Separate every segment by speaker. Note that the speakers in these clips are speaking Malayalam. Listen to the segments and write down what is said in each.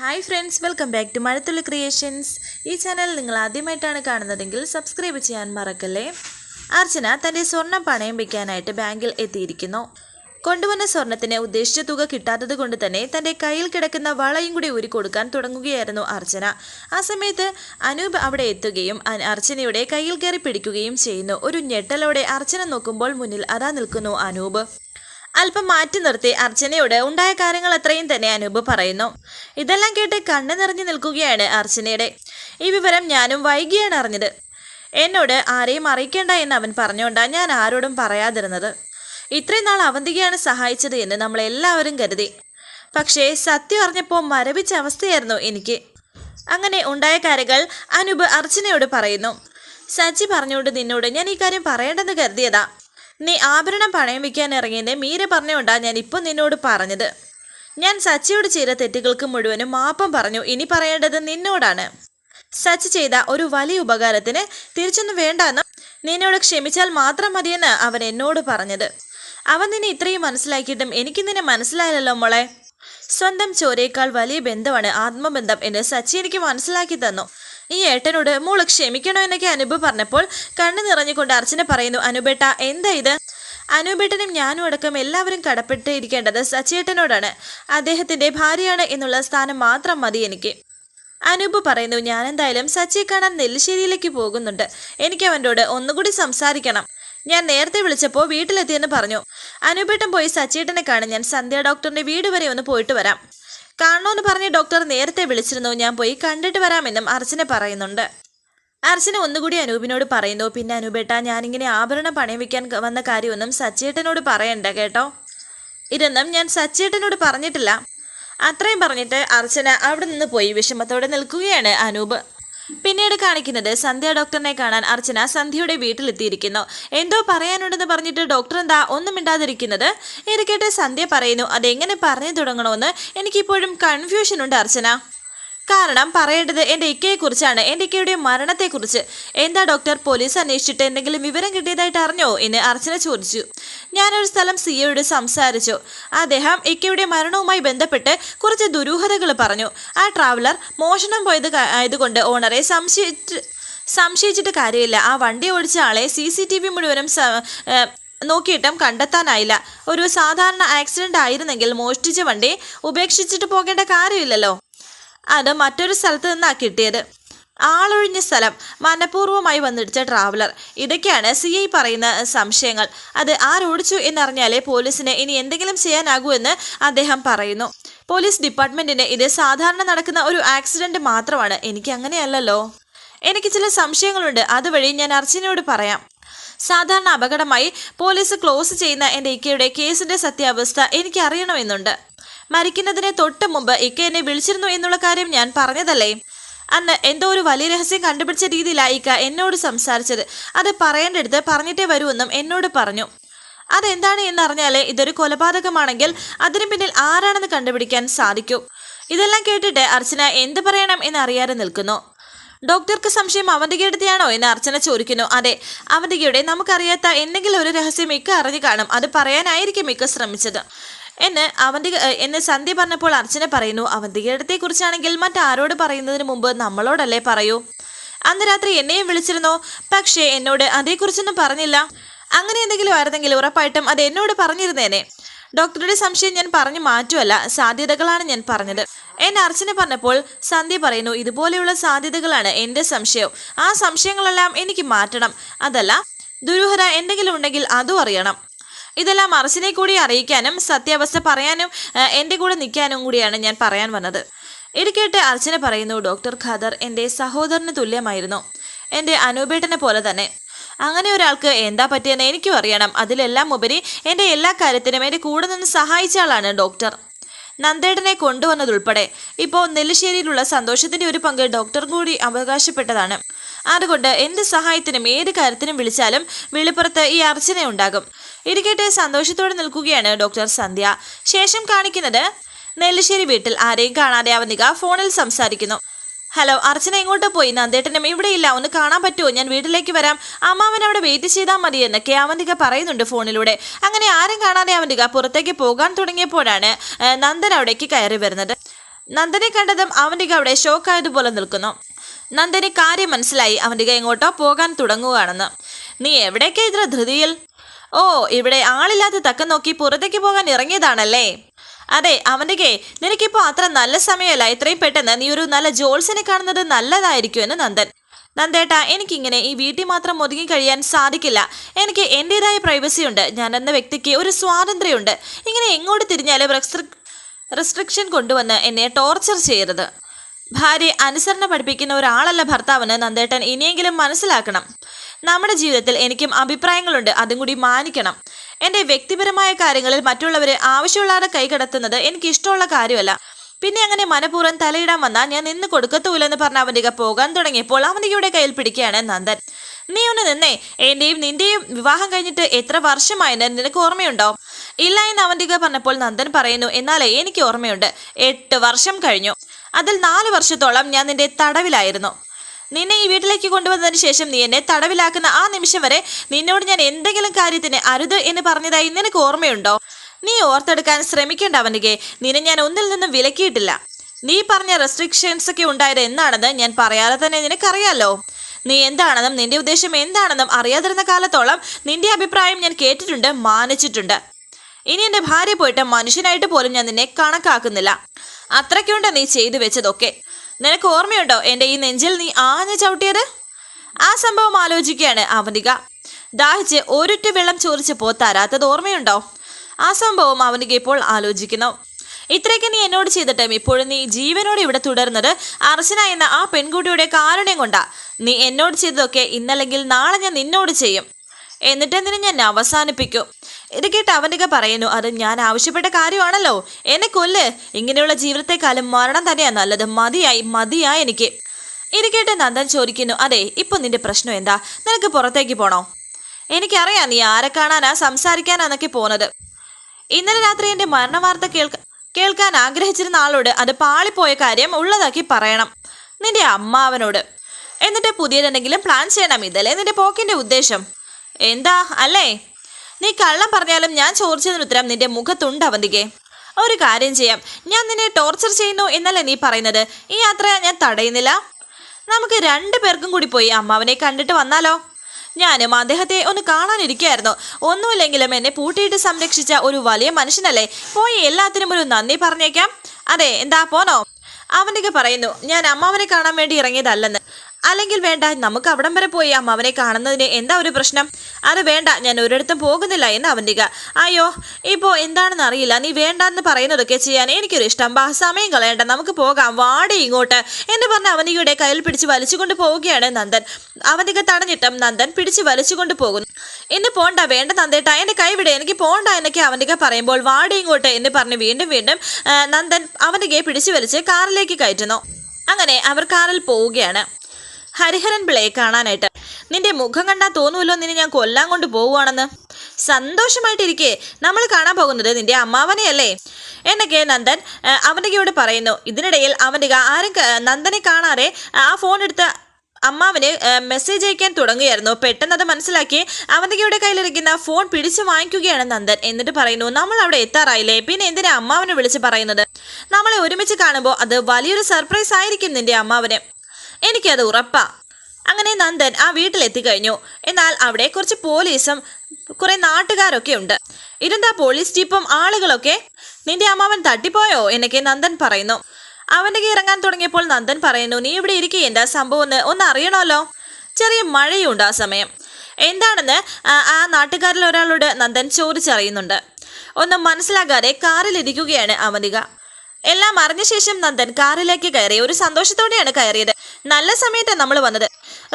Speaker 1: Hi friends welcome back to Mazhathulli creations ഈ ചാനൽ നിങ്ങൾ ആദ്യമായിട്ടാണ് കാണുന്നതെങ്കിൽ സബ്സ്ക്രൈബ് ചെയ്യാൻ മറക്കല്ലേ? അർച്ചന തന്റെ സ്വർണം പണയം വയ്ക്കാനായിട്ട് ബാങ്കിൽ എത്തിയിരിക്കുന്നു. കൊണ്ടുവന്ന സ്വർണത്തിന് ഉദ്ദേശിച്ച തുക കിട്ടാത്തത് കൊണ്ട് തന്നെ തന്റെ കയ്യിൽ കിടക്കുന്ന വളയും കൂടി ഊരി കൊടുക്കാൻ തുടങ്ങുകയായിരുന്നു അർച്ചന. ആ സമയത്ത് അനൂപ് അവിടെ എത്തുകയും അർച്ചനയുടെ കയ്യിൽ കയറി പിടിക്കുകയും ചെയ്യുന്നു. ഒരു ഞെട്ടലോടെ അർച്ചന നോക്കുമ്പോൾ മുന്നിൽ അതാ നിൽക്കുന്നു അനൂപ്. അല്പം മാറ്റി നിർത്തി അർച്ചനയോട് ഉണ്ടായ കാര്യങ്ങൾ അത്രയും തന്നെ അനൂപ് പറയുന്നു. ഇതെല്ലാം കേട്ട് കണ്ണു നിറഞ്ഞു നിൽക്കുകയാണ് അർച്ചനയുടെ. ഈ വിവരം ഞാനും വൈകിയാണ് അറിഞ്ഞത്. എന്നോട് ആരെയും അറിയിക്കേണ്ട എന്ന് അവൻ പറഞ്ഞുകൊണ്ടാണ് ഞാൻ ആരോടും പറയാതിരുന്നത്. ഇത്രയും നാൾ അവന്തികയാണ് സഹായിച്ചത് എന്ന് നമ്മൾ എല്ലാവരും കരുതി. പക്ഷേ സത്യം അറിഞ്ഞപ്പോൾ മരവിച്ച അവസ്ഥയായിരുന്നു എനിക്ക്. അങ്ങനെ ഉണ്ടായ കാര്യങ്ങൾ അനൂപ് അർച്ചനയോട് പറയുന്നു. സച്ചി പറഞ്ഞുകൊണ്ട് നിന്നോട് ഞാൻ ഈ കാര്യം പറയേണ്ടെന്ന് കരുതിയതാ. നീ ആഭരണം പണയം വയ്ക്കാൻ ഇറങ്ങിയെന്ന് മീര പറഞ്ഞുകൊണ്ടാ ഞാൻ ഇപ്പം നിന്നോട് പറഞ്ഞത്. ഞാൻ സച്ചിയോട് ചെയ്ത തെറ്റുകൾക്ക് മുഴുവനും മാപ്പം പറഞ്ഞു ഇനി പറയേണ്ടത് നിന്നോടാണ്. സച്ചി ചെയ്ത ഒരു വലിയ ഉപകാരത്തിന് തിരിച്ചൊന്നും വേണ്ടെന്നും നിന്നോട് ക്ഷമിച്ചാൽ മാത്രം മതിയെന്ന് അവൻ എന്നോട് പറഞ്ഞത്. അവൻ നിന്നെ ഇത്രയും മനസ്സിലാക്കിയിട്ടും എനിക്ക് നിന്നെ മനസ്സിലായല്ലോ മോളെ. സ്വന്തം ചോരയേക്കാൾ വലിയ ബന്ധമാണ് ആത്മബന്ധം എന്ന് സച്ചി എനിക്ക് മനസ്സിലാക്കി തന്നു. ഈ ഏട്ടനോട് മോൾ ക്ഷമിക്കണോ? എന്നൊക്കെ അനുപ് പറഞ്ഞപ്പോൾ കണ്ണു നിറഞ്ഞുകൊണ്ട് അർച്ചന പറയുന്നു അനുപേട്ട എന്താ ഇത്? അനുപേട്ടനും ഞാനും അടക്കം എല്ലാവരും കടപ്പെട്ടിരിക്കേണ്ടത് സച്ചേട്ടനോടാണ്. അദ്ദേഹത്തിന്റെ ഭാര്യയാണ് എന്നുള്ള സ്ഥാനം മാത്രം മതി എനിക്ക്. അനൂപ് പറയുന്നു ഞാൻ എന്തായാലും സച്ചിയെ കാണാൻ നെല്ലിശ്ശേരിയിലേക്ക് പോകുന്നുണ്ട്. എനിക്ക് അവന്റെ ഒന്നുകൂടി സംസാരിക്കണം. ഞാൻ നേരത്തെ വിളിച്ചപ്പോൾ വീട്ടിലെത്തിയെന്ന് പറഞ്ഞു. അനൂപേട്ടൻ പോയി സച്ചേട്ടനെ കാണാൻ ഞാൻ സന്ധ്യ ഡോക്ടറിന്റെ വീട് വരെ ഒന്ന് പോയിട്ട് വരാം. കാണണമെന്ന് പറഞ്ഞ് ഡോക്ടർ നേരത്തെ വിളിച്ചിരുന്നു. ഞാൻ പോയി കണ്ടിട്ട് വരാമെന്നും അർച്ചന പറയുന്നുണ്ട്. അർച്ചന ഒന്നുകൂടി അനൂപിനോട് പറയുന്നു പിന്നെ അനൂപേട്ട ഞാനിങ്ങനെ ആഭരണം പണയം വയ്ക്കാൻ വന്ന കാര്യമൊന്നും സച്ചേട്ടനോട് പറയണ്ട കേട്ടോ? ഇതൊന്നും ഞാൻ സച്ചേട്ടനോട് പറഞ്ഞിട്ടില്ല. അത്രയും പറഞ്ഞിട്ട് അർച്ചന അവിടെ നിന്ന് പോയി വിഷമത്തോടെ നിൽക്കുകയാണ് അനൂപ്. പിന്നീട് കാണിക്കുന്നത് സന്ധ്യ ഡോക്ടറിനെ കാണാൻ അർച്ചന സന്ധ്യയുടെ വീട്ടിലെത്തിയിരിക്കുന്നു. എന്തോ പറയാനുണ്ടെന്ന് പറഞ്ഞിട്ട് ഡോക്ടർ എന്താ ഒന്നും മിണ്ടാതിരിക്കുന്നത്? ഇത് കേട്ട് സന്ധ്യ പറയുന്നു അതെങ്ങനെ പറഞ്ഞു തുടങ്ങണമെന്ന് എനിക്കിപ്പോഴും കൺഫ്യൂഷൻ ഉണ്ട് അർച്ചന. കാരണം പറയേണ്ടത് എന്റെ ഇക്കയെക്കുറിച്ചാണ്. എന്റെ ഇക്കയുടെ മരണത്തെക്കുറിച്ച്. എന്താ ഡോക്ടർ? പോലീസ് അന്വേഷിച്ചിട്ട് എന്തെങ്കിലും വിവരം കിട്ടിയതായിട്ട് അറിഞ്ഞോ? എന്ന് അർച്ചന ചോദിച്ചു. ഞാനൊരു സ്ഥലം സി എയോട് സംസാരിച്ചു. അദ്ദേഹം ഇക്കയുടെ മരണവുമായി ബന്ധപ്പെട്ട് കുറച്ച് ദുരൂഹതകൾ പറഞ്ഞു. ആ ട്രാവലർ മോഷണം പോയത് ആയതുകൊണ്ട് ഓണറെ സംശയിച്ച് സംശയിച്ചിട്ട് കാര്യമില്ല. ആ വണ്ടി ഓടിച്ച ആളെ സി സി ടി വി മുഴുവനും നോക്കിയിട്ടും കണ്ടെത്താനായില്ല. ഒരു സാധാരണ ആക്സിഡന്റ് ആയിരുന്നെങ്കിൽ മോഷ്ടിച്ച വണ്ടി ഉപേക്ഷിച്ചിട്ട് പോകേണ്ട കാര്യമില്ലല്ലോ. അത് മറ്റൊരു സ്ഥലത്ത് നിന്നാ കിട്ടിയത്. ആളൊഴിഞ്ഞ സ്ഥലം മനഃപൂർവമായി വന്നിടിച്ച ട്രാവലർ. ഇതൊക്കെയാണ് സി ഐ പറയുന്ന സംശയങ്ങൾ. അത് ആരോടിച്ചു എന്നറിഞ്ഞാലേ പോലീസിന് ഇനി എന്തെങ്കിലും ചെയ്യാനാകൂ എന്ന് അദ്ദേഹം പറയുന്നു. പോലീസ് ഡിപ്പാർട്ട്മെന്റിന് ഇത് സാധാരണ നടക്കുന്ന ഒരു ആക്സിഡന്റ് മാത്രമാണ്. എനിക്ക് അങ്ങനെയല്ലല്ലോ. എനിക്ക് ചില സംശയങ്ങളുണ്ട്. അതുവഴി ഞാൻ അർച്ചനയോട് പറയാം. സാധാരണ അപകടമായി പോലീസ് ക്ലോസ് ചെയ്യുന്ന എന്റെ ഇക്കയുടെ കേസിന്റെ സത്യാവസ്ഥ എനിക്ക് അറിയണമെന്നുണ്ട് മരിക്കുന്നതിന് തൊട്ട് മുമ്പ് ഇക്ക എന്നെ വിളിച്ചിരുന്നു എന്നുള്ള കാര്യം ഞാൻ പറഞ്ഞതല്ലേ? അന്ന് എന്തോ ഒരു വലിയ രഹസ്യം കണ്ടുപിടിച്ച രീതിയിലാണ് ഇക്ക എന്നോട് സംസാരിച്ചത്. അത് പറയേണ്ടടുത്ത് പറഞ്ഞിട്ടേ വരുമെന്നും എന്നോട് പറഞ്ഞു. അതെന്താണ് എന്നറിഞ്ഞാലേ ഇതൊരു കൊലപാതകമാണെങ്കിൽ അതിനു പിന്നിൽ ആരാണെന്ന് കണ്ടുപിടിക്കാൻ സാധിക്കൂ. ഇതെല്ലാം കേട്ടിട്ട് അർച്ചന എന്ത് പറയണം എന്നറിയാതെ നിൽക്കുന്നു. ഡോക്ടർക്ക് സംശയം അവന്തികയെടുത്തെയാണോ എന്ന് അർച്ചന ചോദിക്കുന്നു. അതെ അവന്തികയുടെ നമുക്കറിയാത്ത എന്തെങ്കിലും ഒരു രഹസ്യം മിക്ക അറിഞ്ഞു കാണും. അത് പറയാനായിരിക്കും മിക്ക ശ്രമിച്ചത്. എന്ന് അവന്തിക എന്നെ സന്ധ്യ പറഞ്ഞപ്പോൾ അർച്ചന പറയുന്നു അവന്തികയുടെ കുറിച്ചാണെങ്കിൽ മറ്റാരോട് പറയുന്നതിന് മുമ്പ് നമ്മളോടല്ലേ പറയൂ? അന്ന് രാത്രി എന്നെയും വിളിച്ചിരുന്നോ? പക്ഷേ എന്നോട് അതേക്കുറിച്ചൊന്നും പറഞ്ഞില്ല. അങ്ങനെ എന്തെങ്കിലും ആയിരുന്നെങ്കിൽ ഉറപ്പായിട്ടും അത് എന്നോട് പറഞ്ഞിരുന്നേനെ. ഡോക്ടറുടെ സംശയം ഞാൻ പറഞ്ഞു മാറ്റുമല്ല സാധ്യതകളാണ് ഞാൻ പറഞ്ഞത്. എന്നെ അർച്ചന പറഞ്ഞപ്പോൾ സന്ധ്യ പറയുന്നു ഇതുപോലെയുള്ള സാധ്യതകളാണ് എന്റെ സംശയം. ആ സംശയങ്ങളെല്ലാം എനിക്ക് മാറ്റണം. അതല്ല ദുരൂഹത എന്തെങ്കിലും ഉണ്ടെങ്കിൽ അതും അറിയണം. ഇതെല്ലാം അർച്ചനെ കൂടി അറിയിക്കാനും സത്യാവസ്ഥ പറയാനും എന്റെ കൂടെ നിൽക്കാനും കൂടിയാണ് ഞാൻ പറയാൻ വന്നത്. ഇത് കേട്ട് അർച്ചന പറയുന്നു ഡോക്ടർ ഖാദർ എന്റെ സഹോദരന് തുല്യമായിരുന്നു. എന്റെ അനൂപേട്ടനെ പോലെ തന്നെ. അങ്ങനെ ഒരാൾക്ക് എന്താ പറ്റിയെന്ന് എനിക്കും അറിയണം. അതിലെല്ലാം ഉപരി എന്റെ എല്ലാ കാര്യത്തിനും എന്റെ കൂടെ നിന്ന് സഹായിച്ച ആളാണ് ഡോക്ടർ. നന്ദേട്ടനെ കൊണ്ടുവന്നതുൾപ്പെടെ ഇപ്പോൾ നെല്ലിശ്ശേരിയിലുള്ള സന്തോഷത്തിന്റെ ഒരു പങ്ക് ഡോക്ടർ കൂടി അവകാശപ്പെട്ടതാണ്. അതുകൊണ്ട് എന്ത് സഹായത്തിനും ഏത് കാര്യത്തിനും വിളിച്ചാലും വെളിപ്പുറത്ത് ഈ അർച്ചന ഉണ്ടാകും. ഇരിക്കട്ടെ സന്തോഷത്തോടെ നിൽക്കുകയാണ് ഡോക്ടർ സന്ധ്യ. ശേഷം കാണിക്കുന്നത് നെല്ലിശ്ശേരി വീട്ടിൽ ആരെയും കാണാതെ അവനിക ഫോണിൽ സംസാരിക്കുന്നു. ഹലോ അർച്ചന എങ്ങോട്ട് പോയി? നന്ദേട്ടനും ഇവിടെയില്ല ഒന്ന് കാണാൻ പറ്റുമോ? ഞാൻ വീട്ടിലേക്ക് വരാം. അമ്മാവൻ അവിടെ വെയിറ്റ് ചെയ്താൽ മതി എന്നൊക്കെ അവന്തിക പറയുന്നുണ്ട് ഫോണിലൂടെ. അങ്ങനെ ആരും കാണാതെ അവന്തിക പുറത്തേക്ക് പോകാൻ തുടങ്ങിയപ്പോഴാണ് നന്ദൻ അവിടേക്ക് കയറി വരുന്നത്. നന്ദനെ കണ്ടതും അവന്തിക അവിടെ ഷോക്കായതുപോലെ നിൽക്കുന്നു. നന്ദന് കാര്യം മനസ്സിലായി. അവന്തിക എങ്ങോട്ടോ പോകാൻ തുടങ്ങുകയാണെന്ന് നീ എവിടേക്കാ ഇത്ര ധൃതിയിൽ? ഓ ഇവിടെ ആളില്ലാത്ത തക്ക നോക്കി പുറത്തേക്ക് പോകാൻ ഇറങ്ങിയതാണല്ലേ? അതെ അവന്റെ നിനക്കിപ്പോ അത്ര നല്ല സമയമല്ല ഇത്രയും പെട്ടെന്ന് നീ ഒരു നല്ല ജോൾസിനെ കാണുന്നത് നല്ലതായിരിക്കും എന്ന് നന്ദൻ. നന്ദേട്ടാ എനിക്കിങ്ങനെ ഈ വീട്ടിൽ മാത്രം ഒതുങ്ങി കഴിയാൻ സാധിക്കില്ല. എനിക്ക് എന്റെതായ പ്രൈവസി ഉണ്ട്. ഞാൻ എന്ന വ്യക്തിക്ക് ഒരു സ്വാതന്ത്ര്യമുണ്ട്. ഇങ്ങനെ എങ്ങോട്ട് തിരിഞ്ഞാലും റെസ്ട്രിക്ഷൻ കൊണ്ടുവന്ന് എന്നെ ടോർച്ചർ ചെയ്യരുത്. ഭാര്യ അനുസരണ പഠിപ്പിക്കുന്ന ഒരാളല്ല ഭർത്താവിന് നന്ദേട്ടൻ ഇനിയെങ്കിലും മനസ്സിലാക്കണം. നമ്മുടെ ജീവിതത്തിൽ എനിക്കും അഭിപ്രായങ്ങളുണ്ട്. അതും കൂടി മാനിക്കണം. എന്റെ വ്യക്തിപരമായ കാര്യങ്ങളിൽ മറ്റുള്ളവരെ ആവശ്യമുള്ളവരെ കൈകടത്തുന്നത് എനിക്ക് ഇഷ്ടമുള്ള കാര്യമല്ല. പിന്നെ അങ്ങനെ മനഃപൂർവം തലയിടാൻ വന്നാൽ ഞാൻ നിന്ന് കൊടുക്കത്തൂലെന്ന് പറഞ്ഞ അവന്തിക പോകാൻ തുടങ്ങിയപ്പോൾ അവനികയുടെ കയ്യിൽ പിടിക്കുകയാണ് നന്ദൻ. നീ ഒന്ന് നിന്നേ. എന്റെയും നിന്റെയും വിവാഹം കഴിഞ്ഞിട്ട് എത്ര വർഷമായെന്ന് നിനക്ക് ഓർമ്മയുണ്ടോ? ഇല്ല എന്ന് അവന്തിക പറഞ്ഞപ്പോൾ നന്ദൻ പറയുന്നു എന്നാലേ എനിക്ക് ഓർമ്മയുണ്ട്. എട്ട് വർഷം കഴിഞ്ഞു. അതിൽ നാല് വർഷത്തോളം ഞാൻ നിന്റെ തടവിലായിരുന്നു. നിന്നെ ഈ വീട്ടിലേക്ക് കൊണ്ടുവന്നതിന് ശേഷം നീ എന്നെ തടവിലാക്കുന്ന ആ നിമിഷം വരെ നിന്നോട് ഞാൻ എന്തെങ്കിലും കാര്യത്തിന് അരുത് എന്ന് പറഞ്ഞതായി നിനക്ക് ഓർമ്മയുണ്ടോ? നീ ഓർത്തെടുക്കാൻ ശ്രമിക്കേണ്ട അവനികെ. നിന്നെ ഞാൻ ഒന്നിൽ നിന്നും വിലക്കിയിട്ടില്ല. നീ പറഞ്ഞ റെസ്ട്രിക്ഷൻസ് ഒക്കെ ഉണ്ടായത് എന്നാണെന്ന് ഞാൻ പറയാതെ തന്നെ നിനക്കറിയാലോ? നീ എന്താണെന്നും നിന്റെ ഉദ്ദേശം എന്താണെന്നും അറിയാതിരുന്ന കാലത്തോളം നിന്റെ അഭിപ്രായം ഞാൻ കേട്ടിട്ടുണ്ട് മാനിച്ചിട്ടുണ്ട്. ഇനി എന്റെ ഭാര്യ പോയിട്ട് മനുഷ്യനായിട്ട് പോലും ഞാൻ നിന്നെ കണക്കാക്കുന്നില്ല. അത്രയ്ക്കുണ്ട് നീ ചെയ്തു വെച്ചതൊക്കെ. നിനക്ക് ഓർമ്മയുണ്ടോ എന്റെ ഈ നെഞ്ചിൽ നീ ആഞ്ഞു ചവിട്ടിയത്? ആ സംഭവം ആലോചിക്കുകയാണ് അവനിക. ദാഹിച്ച് ഒരൊറ്റ വെള്ളം ചോദിച്ചപ്പോൾ തരാത്തത് ഓർമ്മയുണ്ടോ? ആ സംഭവം അവനിക ഇപ്പോൾ ആലോചിക്കുന്നു. ഇത്രയ്ക്ക് നീ എന്നോട് ചെയ്തിട്ടും ഇപ്പോഴും നീ ജീവനോട് ഇവിടെ തുടർന്നത് അർച്ചന എന്ന ആ പെൺകുട്ടിയുടെ കാരുണ്യം കൊണ്ടാ. നീ എന്നോട് ചെയ്തതൊക്കെ ഇന്നല്ലെങ്കിൽ നാളെ ഞാൻ നിന്നോട് ചെയ്യും. എന്നിട്ടെന്തിനും ഞാൻ അവസാനിപ്പിക്കും? ഇത് കേട്ട് അവന്റെ പറയുന്നു അത് ഞാൻ ആവശ്യപ്പെട്ട കാര്യമാണല്ലോ. എന്നെ കൊല്ല്. ഇങ്ങനെയുള്ള ജീവിതത്തെക്കാളും മരണം തന്നെയാണ് നല്ലത്. മതിയായി മതിയായി എനിക്ക്. ഇത് കേട്ട് നന്ദൻ ചോദിക്കുന്നു അതെ ഇപ്പൊ നിന്റെ പ്രശ്നം എന്താ? നിനക്ക് പുറത്തേക്ക് പോണോ? എനിക്കറിയാം നീ ആരെ കാണാനാ സംസാരിക്കാനാന്നൊക്കെ പോണത് ഇന്നലെ രാത്രി എന്റെ മരണവാർത്ത കേൾക്ക കേൾക്കാൻ ആഗ്രഹിച്ചിരുന്ന ആളോട് അത് പാളിപ്പോയ കാര്യം ഉള്ളതാക്കി പറയണം. നിന്റെ അമ്മാവനോട് എന്നിട്ട് പുതിയതെന്തെങ്കിലും പ്ലാൻ ചെയ്യണം. ഇതല്ലേ നിന്റെ പോക്കിന്റെ ഉദ്ദേശം? എന്താ? അല്ലേ? നീ കള്ളം പറഞ്ഞാലും ഞാൻ ചോദിച്ചതിന് ഉത്തരം നിന്റെ മുഖത്തുണ്ട് അവന്തികെ. ഒരു കാര്യം ചെയ്യാം. ഞാൻ നിന്നെ ടോർച്ചർ ചെയ്യുന്നു എന്നല്ല നീ പറയുന്നത്? ഈ യാത്ര ഞാൻ തടയുന്നില്ല. നമുക്ക് രണ്ടു പേർക്കും കൂടി പോയി അമ്മാവനെ കണ്ടിട്ട് വന്നാലോ? ഞാനും അദ്ദേഹത്തെ ഒന്ന് കാണാനിരിക്കുകയായിരുന്നു. ഒന്നുമില്ലെങ്കിലും എന്നെ പൂട്ടിയിട്ട് സംരക്ഷിച്ച ഒരു വലിയ മനുഷ്യനല്ലേ? പോയി എല്ലാത്തിനും ഒരു നന്ദി പറഞ്ഞേക്കാം. അതെ എന്താ പോനോ അവനൊക്കെ പറയുന്നു ഞാൻ അമ്മാവനെ കാണാൻ വേണ്ടി ഇറങ്ങിയതല്ലെന്ന്. അല്ലെങ്കിൽ വേണ്ട നമുക്ക് അവിടം വരെ പോയി അമ്മാവനെ കാണുന്നതിന് എന്താ ഒരു പ്രശ്നം? അത് വേണ്ട ഞാൻ ഒരിടത്തും പോകുന്നില്ല എന്ന് അവന്തിക. അയ്യോ ഇപ്പോ എന്താണെന്ന് അറിയില്ല നീ വേണ്ടെന്ന് പറയുന്നതൊക്കെ ചെയ്യാൻ എനിക്കൊരു ഇഷ്ടം. ബാ സമയം കളയണ്ട നമുക്ക് പോകാം വാടി ഇങ്ങോട്ട് എന്ന് പറഞ്ഞ് അവനികയുടെ കയ്യിൽ പിടിച്ച് വലിച്ചുകൊണ്ട് പോവുകയാണ് നന്ദൻ. അവനിക തടഞ്ഞിട്ടും നന്ദൻ പിടിച്ച് വലിച്ചുകൊണ്ട് പോകുന്നു. ഇന്ന് പോണ്ട വേണ്ട നന്ദേട്ട എന്റെ കൈ വിടെ എനിക്ക് പോണ്ട എന്നൊക്കെ അവനിക പറയുമ്പോൾ വാടി ഇങ്ങോട്ട് എന്ന് പറഞ്ഞ് വീണ്ടും വീണ്ടും നന്ദൻ അവന്തികയെ പിടിച്ചു വലിച്ച് കാറിലേക്ക് കയറ്റുന്നു. അങ്ങനെ അവർ കാറിൽ പോവുകയാണ്. ഹരിഹരൻ പിള്ളയെ കാണാനായിട്ട്. നിന്റെ മുഖം കണ്ടാൽ തോന്നുമല്ലോ നിന്നെ ഞാൻ കൊല്ലാൻ കൊണ്ട് പോവുകയാണെന്ന്. സന്തോഷമായിട്ടിരിക്കേ നമ്മൾ കാണാൻ പോകുന്നത് നിന്റെ അമ്മാവനെയല്ലേ? എന്നൊക്കെ നന്ദൻ അവന്റെ പറയുന്നു. ഇതിനിടയിൽ അവന്റെ ആരും നന്ദനെ കാണാതെ ആ ഫോൺ എടുത്ത് അമ്മാവന് മെസ്സേജ് അയക്കാൻ തുടങ്ങുകയായിരുന്നു. പെട്ടെന്ന് അത് മനസ്സിലാക്കി അവന്തികയുടെ കയ്യിലിരിക്കുന്ന ഫോൺ പിടിച്ചു വാങ്ങിക്കുകയാണ് നന്ദൻ. എന്നിട്ട് പറയുന്നു നമ്മൾ അവിടെ എത്താറായില്ലേ? പിന്നെ എന്തിനാ അമ്മാവനെ വിളിച്ച് പറയുന്നത്? നമ്മളെ ഒരുമിച്ച് കാണുമ്പോൾ അത് വലിയൊരു സർപ്രൈസ് ആയിരിക്കും നിന്റെ അമ്മാവന്. എനിക്കത് ഉറപ്പാ. അങ്ങനെ നന്ദൻ ആ വീട്ടിലെത്തിക്കഴിഞ്ഞു. എന്നാൽ അവിടെ കുറച്ച് പോലീസും കുറെ നാട്ടുകാരൊക്കെ ഉണ്ട്. ഇതെന്താ പോലീസ് ജീപ്പും ആളുകളൊക്കെ നിന്റെ അമ്മാവൻ തട്ടിപ്പോയോ? എന്നൊക്കെ നന്ദൻ പറയുന്നു. അവന്റെ ഇറങ്ങാൻ തുടങ്ങിയപ്പോൾ നന്ദൻ പറയുന്നു നീ ഇവിടെ ഇരിക്കുക എന്താ സംഭവം എന്ന് ഒന്ന് അറിയണമല്ലോ. ചെറിയ മഴയുണ്ട് ആ സമയം. എന്താണെന്ന് ആ ആ നാട്ടുകാരിൽ ഒരാളോട് നന്ദൻ ചോദിച്ചറിയുന്നുണ്ട്. ഒന്നും മനസ്സിലാകാതെ കാറിലിരിക്കുകയാണ് അവന്തിക എല്ലാം അറിഞ്ഞ ശേഷം നന്ദൻ കാറിലേക്ക് കയറി ഒരു സന്തോഷത്തോടെയാണ് കയറിയത്. നല്ല സമയത്താണ് നമ്മൾ വന്നത്.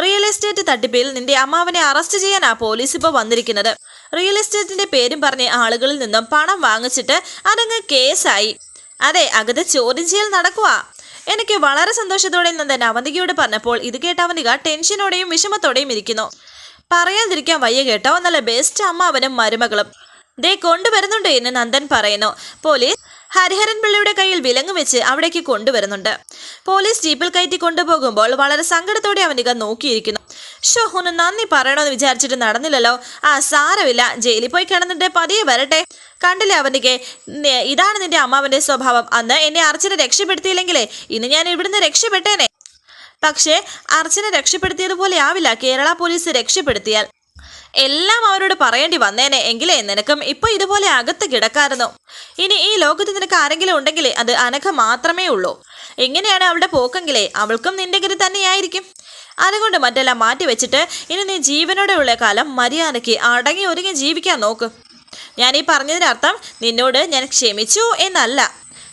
Speaker 1: റിയൽ എസ്റ്റേറ്റ് തട്ടിപ്പിൽ നിന്റെ അമ്മാവനെ അറസ്റ്റ് ചെയ്യാനാ പോലീസ് ഇപ്പോൾ വന്നിരിക്കുന്നത്. റിയൽ എസ്റ്റേറ്റിന്റെ പേരും പറഞ്ഞ് ആളുകളിൽ നിന്നും പണം വാങ്ങിച്ചിട്ട് അതങ്ങ് കേസായി. അതെ അകത്ത് ചോദ്യം ചെയ്യൽ നടക്കുക എനിക്ക് വളരെ സന്തോഷത്തോടെ നന്ദൻ അവന്തികയോട് പറഞ്ഞപ്പോൾ ഇത് കേട്ട അവന്തിക ടെൻഷനോടെയും വിഷമത്തോടെയും ഇരിക്കുന്നു. പറയാതിരിക്കാൻ വയ്യ കേട്ടോ നല്ല ബെസ്റ്റ് അമ്മാവനും മരുമകളും. ദേ കൊണ്ടുവരുന്നുണ്ട് എന്ന് നന്ദൻ പറയുന്നു. പോലീസ് ഹരിഹരൻ പിള്ളയുടെ കയ്യിൽ വിലങ്ങ് വെച്ച് അവിടേക്ക് കൊണ്ടുവരുന്നുണ്ട്. പോലീസ് ജീപ്പിൽ കയറ്റി കൊണ്ടുപോകുമ്പോൾ വളരെ സങ്കടത്തോടെ അവനിക നോക്കിയിരിക്കുന്നു. ഷോ ഒന്ന് നന്ദി പറയണമെന്ന് വിചാരിച്ചിട്ട് നടന്നില്ലല്ലോ. ആ സാരമില്ല. ജയിലിൽ പോയി കിടന്നിട്ട് പതിയെ വരട്ടെ. കണ്ടില്ലേ അവനിക്ക്? ഇതാണ് നിന്റെ അമ്മാവന്റെ സ്വഭാവം. അന്ന് എന്നെ അർച്ചന രക്ഷപ്പെടുത്തിയില്ലെങ്കിലേ ഇന്ന് ഞാൻ ഇവിടുന്ന് രക്ഷപ്പെട്ടേനെ. പക്ഷേ അർച്ചന രക്ഷപ്പെടുത്തിയതുപോലെ ആവില്ല കേരള പോലീസ് രക്ഷപ്പെടുത്തിയാൽ. എല്ലാം അവരോട് പറയേണ്ടി വന്നേനെ എങ്കിലേ നിനക്കും ഇപ്പൊ ഇതുപോലെ അകത്ത് കിടക്കായിരുന്നു. ഇനി ഈ ലോകത്ത് നിനക്ക് ആരെങ്കിലും ഉണ്ടെങ്കിലേ അത് അനഘ മാത്രമേ ഉള്ളൂ. എങ്ങനെയാണ് അവളുടെ പോക്കെങ്കിലേ അവൾക്കും നിന്റെ ഗതി തന്നെയായിരിക്കും. അതുകൊണ്ട് മറ്റെല്ലാം മാറ്റി വെച്ചിട്ട് ഇനി നീ ജീവനോടെ ഉള്ള കാലം മര്യാദയ്ക്ക് അടങ്ങി ഒരുങ്ങി ജീവിക്കാൻ നോക്ക്. ഞാൻ ഈ പറഞ്ഞതിനർത്ഥം നിന്നോട് ഞാൻ ക്ഷമിച്ചു എന്നല്ല.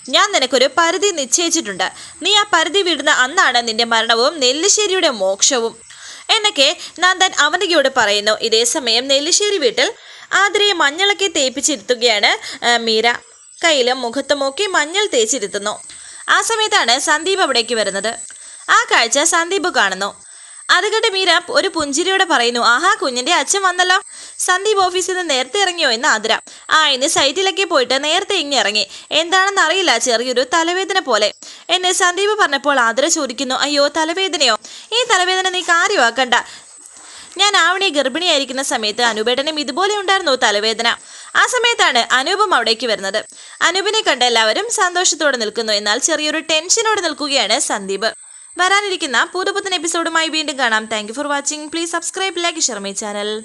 Speaker 1: ഞാൻ നിനക്കൊരു പരിധി നിശ്ചയിച്ചിട്ടുണ്ട്. നീ ആ പരിധി വിടുന്ന അന്നാണ് നിന്റെ മരണവും നെല്ലിശ്ശേരിയുടെ മോക്ഷവും. എന്നൊക്കെ നന്ദൻ അവനികയോട് പറയുന്നു. ഇതേ സമയം നെല്ലിശ്ശേരി വീട്ടിൽ ആതിരയെ മഞ്ഞളൊക്കെ തേപ്പിച്ചിരുത്തുകയാണ് മീര. കയ്യിലും മുഖത്തുമൊക്കെ മഞ്ഞൾ തേച്ചിരുത്തുന്നു. ആ സമയത്താണ് സന്ദീപ് അവിടേക്ക് വരുന്നത്. ആ കാഴ്ച സന്ദീപ് കാണുന്നു. അത് കണ്ട് മീര ഒരു പുഞ്ചിരിയോടെ പറയുന്നു ആഹാ കുഞ്ഞിന്റെ അച്ഛൻ വന്നല്ലോ. സന്ദീപ് ഓഫീസിൽ നിന്ന് നേരത്തെ ഇറങ്ങിയോ എന്ന് ആതിര. ആ ഇന്ന് സൈറ്റിലൊക്കെ പോയിട്ട് നേരത്തെ ഇങ്ങി ഇറങ്ങി. എന്താണെന്ന് അറിയില്ല ചെറിയൊരു തലവേദന പോലെ. എന്നെ സന്ദീപ് പറഞ്ഞപ്പോൾ ആതിര ചോദിക്കുന്നു അയ്യോ തലവേദനയോ? ഈ തലവേദന നീ കാര്യമാക്കണ്ട. ഞാൻ ആവണി ഗർഭിണിയായിരിക്കുന്ന സമയത്ത് അനൂപേട്ടനും ഇതുപോലെ ഉണ്ടായിരുന്നു തലവേദന. ആ സമയത്താണ് അനൂപം അവിടേക്ക് വരുന്നത്. അനൂപിനെ കണ്ട എല്ലാവരും സന്തോഷത്തോടെ നിൽക്കുന്നു. എന്നാൽ ചെറിയൊരു ടെൻഷനോടെ നിൽക്കുകയാണ് സന്ദീപ്. വരാനിരിക്കുന്ന പുതുപുത്തൻ എപ്പിസോഡുമായി വീണ്ടും കാണാം. Thank for watching please subscribe like Sharmi channel